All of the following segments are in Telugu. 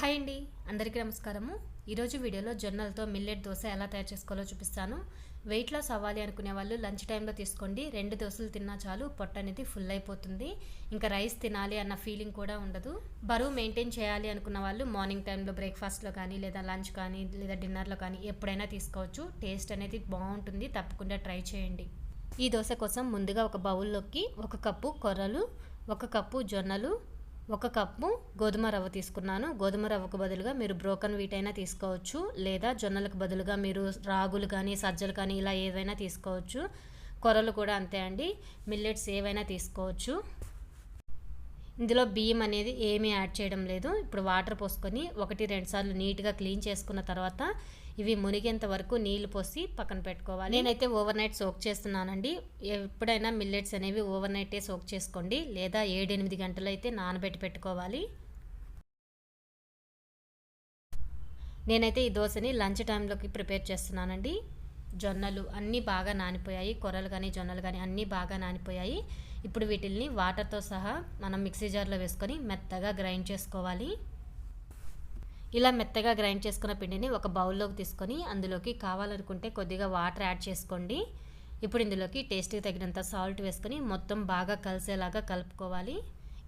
హాయ్ అండి అందరికీ నమస్కారము. ఈరోజు వీడియోలో జొన్నలతో మిల్లెట్ దోశ ఎలా తయారు చేసుకోవాలో చూపిస్తాను. వెయిట్ లాస్ అవ్వాలి అనుకునే వాళ్ళు లంచ్ టైంలో తీసుకోండి. రెండు దోశలు తిన్నా చాలు పొట్ట అనేది ఫుల్ అయిపోతుంది. ఇంకా రైస్ తినాలి అన్న ఫీలింగ్ కూడా ఉండదు. బరువు మెయింటైన్ చేయాలి అనుకున్న వాళ్ళు మార్నింగ్ టైంలో బ్రేక్ఫాస్ట్లో కానీ లేదా లంచ్ కానీ లేదా డిన్నర్లో కానీ ఎప్పుడైనా తీసుకోవచ్చు. టేస్ట్ అనేది బాగుంటుంది తప్పకుండా ట్రై చేయండి. ఈ దోశ కోసం ముందుగా ఒక బౌల్లోకి ఒక కప్పు కొర్రలు ఒక కప్పు జొన్నలు ఒక కప్పు గోధుమ రవ్వ తీసుకున్నాను. గోధుమ రవ్వకు బదులుగా మీరు బ్రోకన్ వీట్ అయినా తీసుకోవచ్చు. లేదా జొన్నలకు బదులుగా మీరు రాగులు కానీ సజ్జలు కానీ ఇలా ఏవైనా తీసుకోవచ్చు. కొరలు కూడా అంతే అండి. మిల్లెట్స్ ఏవైనా తీసుకోవచ్చు. ఇందులో బియ్యం అనేది ఏమీ యాడ్ చేయడం లేదు. ఇప్పుడు వాటర్ పోసుకొని ఒకటి రెండు సార్లు నీట్గా క్లీన్ చేసుకున్న తర్వాత ఇవి మునిగేంత వరకు నీళ్ళు పోసి పక్కన పెట్టుకోవాలి. నేనైతే ఓవర్ నైట్ సోక్ చేస్తున్నానండి. ఎప్పుడైనా మిల్లెట్స్ అనేవి ఓవర్ నైటే సోక్ చేసుకోండి. లేదా ఏడెనిమిది గంటలు అయితే నానబెట్టి పెట్టుకోవాలి. నేనైతే ఈ దోశని లంచ్ టైంలోకి ప్రిపేర్ చేస్తున్నానండి. జొన్నలు అన్నీ బాగా నానిపోయాయి. కొరలు కానీ జొన్నలు కానీ అన్నీ బాగా నానిపోయాయి. ఇప్పుడు వీటిల్ని వాటర్తో సహా మనం మిక్సీ జార్లో వేసుకొని మెత్తగా గ్రైండ్ చేసుకోవాలి. ఇలా మెత్తగా గ్రైండ్ చేసుకున్న పిండిని ఒక బౌల్లోకి తీసుకొని అందులోకి కావాలనుకుంటే కొద్దిగా వాటర్ యాడ్ చేసుకోండి. ఇప్పుడు ఇందులోకి టేస్ట్కి తగినంత సాల్ట్ వేసుకొని మొత్తం బాగా కలిసేలాగా కలుపుకోవాలి.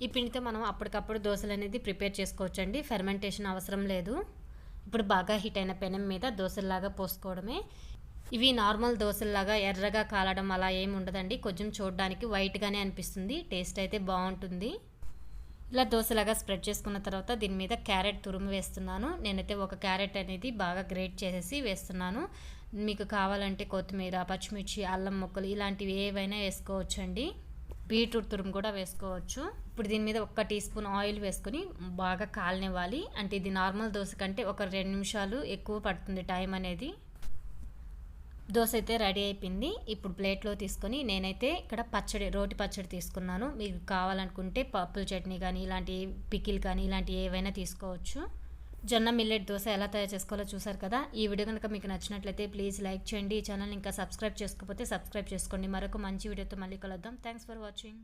ఈ పిండితో మనం అప్పటికప్పుడు దోశలు అనేది ప్రిపేర్ చేసుకోవచ్చండి. ఫెర్మెంటేషన్ అవసరం లేదు. ఇప్పుడు బాగా హీట్ అయిన పెనం మీద దోశల్లాగా పోసుకోవడమే. ఇవి నార్మల్ దోశల్లాగా ఎర్రగా కాలడం అలా ఏమి ఉండదండి. కొంచెం చూడడానికి వైట్గానే అనిపిస్తుంది. టేస్ట్ అయితే బాగుంటుంది. ఇలా దోశలాగా స్ప్రెడ్ చేసుకున్న తర్వాత దీని మీద క్యారెట్ తురుము వేస్తున్నాను. నేనైతే ఒక క్యారెట్ అనేది బాగా గ్రేట్ చేసేసి వేస్తున్నాను. మీకు కావాలంటే కొత్తిమీర పచ్చిమిర్చి అల్లం ముక్కలు ఇలాంటివి ఏవైనా వేసుకోవచ్చండి. బీట్రూట్ తురుము కూడా వేసుకోవచ్చు. ఇప్పుడు దీని మీద ఒక టీ స్పూన్ ఆయిల్ వేసుకొని బాగా కాలనివ్వాలి. అంటే ఇది నార్మల్ దోశ కంటే ఒక రెండు నిమిషాలు ఎక్కువ పడుతుంది టైం అనేది. దోశ అయితే రెడీ అయిపోయింది. ఇప్పుడు ప్లేట్లో తీసుకొని నేనైతే ఇక్కడ పచ్చడి రోటి పచ్చడి తీసుకున్నాను. మీకు కావాలనుకుంటే పప్పుల చట్నీ కానీ ఇలాంటి పికిల్ కానీ ఇలాంటి ఏవైనా తీసుకోవచ్చు. జొన్న మిల్లెట్ దోశ ఎలా తయారు చేసుకోవాలో చూసారు కదా? ఈ వీడియో కనుక మీకు నచ్చినట్లయితే ప్లీజ్ లైక్ చేయండి. ఈ ఛానల్ ఇంకా సబ్స్క్రైబ్ చేసుకోకపోతే సబ్స్క్రైబ్ చేసుకోండి. మరొక మంచి వీడియోతో మళ్ళీ కలుద్దాం. Thanks for watching.